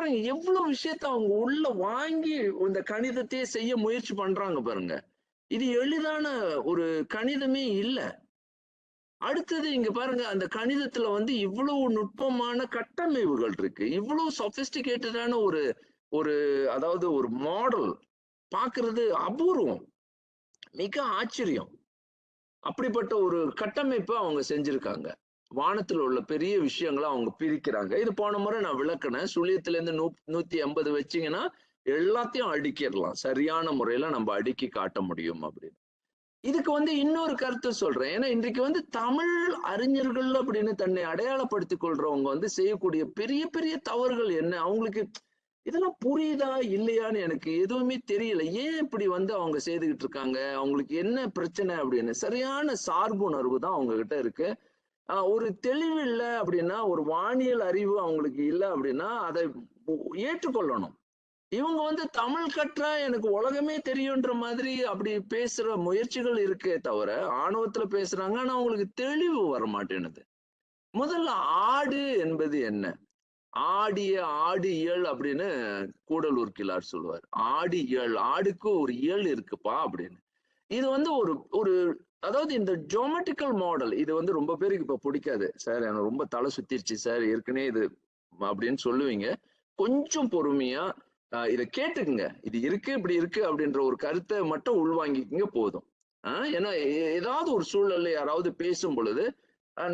பாருங்க எவ்வளவு விஷயத்த அவங்க உள்ள வாங்கி இந்த கணிதத்தையே செய்ய முயற்சி பண்றாங்க பாருங்க. இது எளிதான ஒரு கணிதமே இல்லை. அடுத்தது இங்க பாருங்க அந்த கணிதத்துல வந்து இவ்வளவு நுட்பமான கட்டமைப்புகள் இருக்கு. இவ்வளவு சொபிஸ்டிகேட்டடான ஒரு ஒரு அதாவது ஒரு மாடல் பார்க்கிறது அபூர்வம். மிக ஆச்சரியம். அப்படிப்பட்ட ஒரு கட்டமைப்பை அவங்க செஞ்சிருக்காங்க. வானத்துல உள்ள பெரிய விஷயங்களை அவங்க பிரிக்கிறாங்க. இது போன முறை நான் விளக்குனேன். சுழியத்துல இருந்து நூ நூத்தி ஐம்பது வச்சீங்கன்னா எல்லாத்தையும் அடுக்கிடலாம். சரியான முறையில நம்ம அடுக்கி காட்ட முடியும் அப்படின்னு. இதுக்கு வந்து இன்னொரு கருத்து சொல்றேன். ஏன்னா இன்றைக்கு வந்து தமிழ் அறிஞர்கள் அப்படின்னு தன்னை அடையாளப்படுத்திக் கொள்றவங்க வந்து செய்யக்கூடிய பெரிய பெரிய தவறுகள் என்ன? அவங்களுக்கு இதெல்லாம் புரியுதா இல்லையான்னு எனக்கு எதுவுமே தெரியல. ஏன் இப்படி வந்து அவங்க செய்துகிட்டு இருக்காங்க? அவங்களுக்கு என்ன பிரச்சனை அப்படின்னு? சரியான சார்புணர்வு தான் அவங்க கிட்ட இருக்கு. ஒரு தெளிவு இல்லை அப்படின்னா ஒரு வானியல் அறிவு அவங்களுக்கு இல்லை அப்படின்னா அதை ஏற்றுக்கொள்ளணும். இவங்க வந்து தமிழ் கற்றா எனக்கு உலகமே தெரியுன்ற மாதிரி அப்படி பேசுற முயற்சிகள் இருக்கே தவிர ஆணவத்துல பேசுறாங்க ஆனா அவங்களுக்கு தெளிவு வர மாட்டேனுது முதல்ல ஆடு என்பது என்ன? ஆடிய ஆடு இயல் அப்படின்னு கூடலூர் கிளார் சொல்லுவார். ஆடு இயல் ஆடுக்கு ஒரு இயல் இருக்குப்பா அப்படின்னு. இது வந்து ஒரு ஒரு அதாவது இந்த ஜோமெட்டிக்கல் மாடல் இது வந்து ரொம்ப பேருக்கு இப்ப பிடிக்காது. சார் எனக்கு ரொம்ப தலை சுத்திருச்சு சார் ஏற்கனவே இது அப்படின்னு சொல்லுவீங்க. கொஞ்சம் பொறுமையா இதை கேட்டுக்குங்க. இது இருக்கு இப்படி இருக்கு அப்படின்ற ஒரு கருத்தை மட்டும் உள்வாங்கிக்கிங்க போதும். ஏன்னா ஏதாவது ஒரு சூழல்ல யாராவது பேசும் பொழுது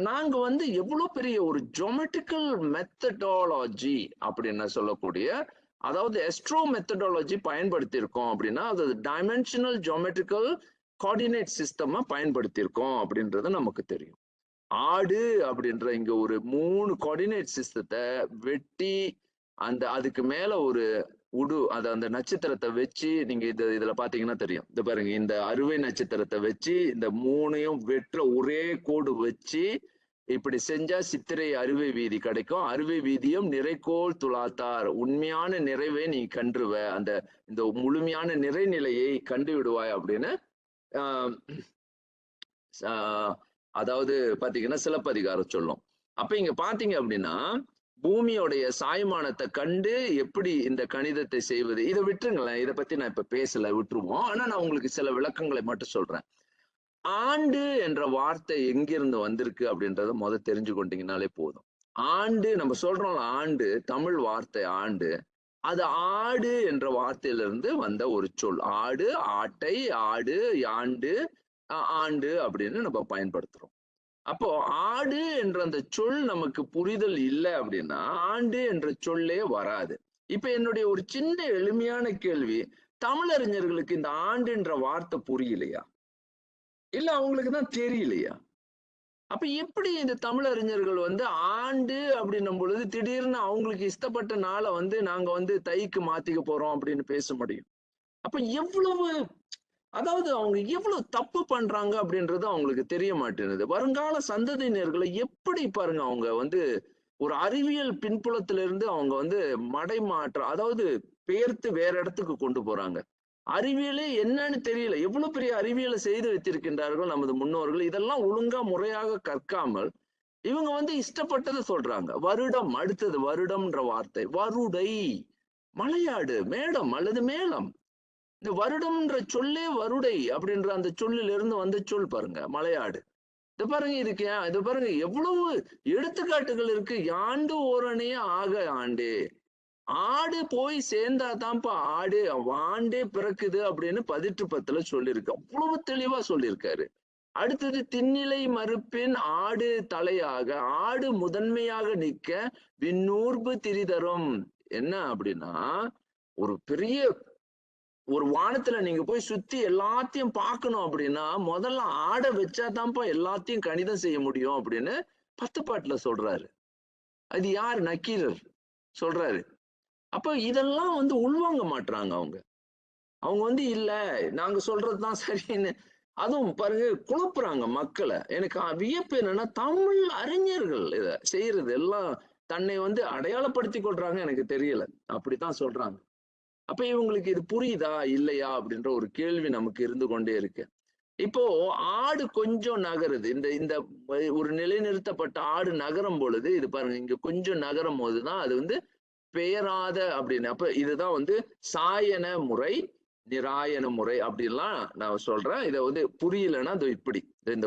நாங்க வந்து எவ்வளவு பெரிய ஒரு ஜோமெட்டிக்கல் மெத்தடாலஜி அப்படின்னு சொல்லக்கூடிய அதாவது எஸ்ட்ரோ மெத்தடாலஜி பயன்படுத்தி இருக்கோம் அப்படின்னா அது டைமென்ஷனல் ஜோமெட்ரிக்கல் கோஆர்டினேட் சிஸ்டமா பயன்படுத்தியிருக்கோம் அப்படின்றது நமக்கு தெரியும். ஆடு அப்படின்ற இங்க ஒரு மூணு கோஆர்டினேட் சிஸ்டத்தை வெட்டி அந்த அதுக்கு மேல ஒரு உடு அதை அந்த நட்சத்திரத்தை வச்சு நீங்க இது இதுல பாத்தீங்கன்னா தெரியும். இந்த பாருங்க இந்த அறுவை நட்சத்திரத்தை வச்சு இந்த மூணையும் வெற்ற ஒரே கோடு வச்சு இப்படி செஞ்சா சித்திரை அறுவை வீதி கிடைக்கும். அறுவை வீதியும் நிறைக்கோள் துளாத்தார் உண்மையான நிறைவை நீ கன்றுவ. அந்த இந்த முழுமையான நிறைநிலையை கண்டு விடுவாய் அப்படின்னு அதாவது பாத்தீங்கன்னா சிலப்பதிகாரம் சொல்லும். அப்ப இங்க பாத்தீங்க அப்படின்னா பூமியோடைய சாய்மானத்தை கண்டு எப்படி இந்த கணிதத்தை செய்வது? இதை விட்டுருங்களேன். இதை பத்தி நான் இப்ப பேசல விட்டுருவோம். ஆனா நான் உங்களுக்கு சில விளக்கங்களை மட்டும் சொல்றேன். ஆண்டு என்ற வார்த்தை எங்கிருந்து வந்திருக்கு அப்படின்றத முத தெரிஞ்சு கொண்டீங்கனாலே போதும். ஆண்டு நம்ம சொல்றோம்ல ஆண்டு தமிழ் வார்த்தை ஆண்டு. அது ஆடு என்ற வார்த்தையிலிருந்து வந்த ஒரு சொல். ஆடு ஆட்டை ஆடு யாண்டு ஆண்டு அப்படின்னு நம்ம பயன்படுத்துறோம். அப்போ ஆடு என்ற அந்த சொல் நமக்கு புரிதல் இல்லை அப்படின்னா ஆண்டு என்ற சொல்லே வராது. இப்ப என்னுடைய ஒரு சின்ன எளிமையான கேள்வி தமிழறிஞர்களுக்கு இந்த ஆண்டுன்ற வார்த்தை புரியலையா? இல்ல அவங்களுக்கு தான் தெரியலையா? அப்ப எப்படி இந்த தமிழறிஞர்கள் வந்து ஆண்டு அப்படின்னும் பொழுது திடீர்னு அவங்களுக்கு இஷ்டப்பட்ட நாளை வந்து நாங்க வந்து தைக்கு மாத்திக்க போறோம் அப்படின்னு பேச முடியும். அப்ப எவ்வளவு அதாவது அவங்க எவ்வளவு தப்பு பண்றாங்க அப்படின்றது அவங்களுக்கு தெரிய மாட்டேங்குது. வருங்கால சந்ததியினர்களை எப்படி பாருங்க அவங்க வந்து ஒரு அறிவியல் பின்புலத்திலிருந்து அவங்க வந்து மடைமாற்ற அதாவது பெயர்த்து வேற இடத்துக்கு கொண்டு போறாங்க. அறிவியலே என்னன்னு தெரியல. எவ்வளவு பெரிய அறிவியலை செய்து வைத்திருக்கின்றார்கள் நமது முன்னோர்கள்? இதெல்லாம் ஒழுங்கா முறையாக கற்காமல் இவங்க வந்து இஷ்டப்பட்டதை சொல்றாங்க. வருடம் அடுத்தது வருடம்ன்ற வார்த்தை. வருடை மலையாடு மேடம் அல்லது மேலம் இந்த வருடம்ன்ற சொல்லே வருடை அப்படின்ற அந்த சொல்லிலிருந்து வந்த சொல் பாருங்க மலையாடு. இது பாருங்க இதுக்கு இது பாருங்க எவ்வளவு எடுத்துக்காட்டுகள் இருக்கு. யாண்டு ஓரணையே ஆக ஆண்டே. ஆடு போய் சேர்ந்தா தான்ப்பா ஆடு. ஆண்டே பிறக்குது அப்படின்னு பதிற்று பத்துல சொல்லியிருக்கு. அவ்வளவு தெளிவா சொல்லியிருக்காரு. அடுத்தது திண்ணிலை மறுப்பின் ஆடு தலையாக ஆடு முதன்மையாக நிற்க விண்ணூர்பு திரிதரும் என்ன அப்படின்னா ஒரு பெரிய ஒரு வானத்துல நீங்க போய் சுத்தி எல்லாத்தையும் பார்க்கணும் அப்படின்னா முதல்ல ஆடை வச்சாதான்ப்பா எல்லாத்தையும் கணிதம் செய்ய முடியும் அப்படின்னு பத்து பாட்டுல சொல்றாரு. அது யார்? நக்கீரர் சொல்றாரு. அப்ப இதெல்லாம் வந்து உள்வாங்க மாட்டுறாங்க அவங்க. அவங்க வந்து இல்ல நாங்க சொல்றதுதான் சரின்னு. அதுவும் பாருங்க குழப்புறாங்க மக்களை. எனக்கு வியப்பு என்னன்னா தமிழ் அறிஞர்கள் இத செய்யறது எல்லாம் தன்னை வந்து அடையாளப்படுத்தி கொள்றாங்க எனக்கு தெரியல. அப்படித்தான் சொல்றாங்க. அப்ப இவங்களுக்கு இது புரியுதா இல்லையா அப்படின்ற ஒரு கேள்வி நமக்கு இருந்து கொண்டே இருக்கு. இப்போ ஆடு கொஞ்சம் நகருது. இந்த இந்த ஒரு நிலைநிறுத்தப்பட்ட ஆடு நகரும் பொழுது இது பாருங்க இங்க கொஞ்சம் நகரும் போதுதான் அது வந்து பெயராத அப்படின்னு. அப்ப இதுதான் வந்து சாயன முறை நிராயன முறை அப்படின்லாம் நான் சொல்றேன். இதை வந்து புரியலன்னா அது இப்படி. இந்த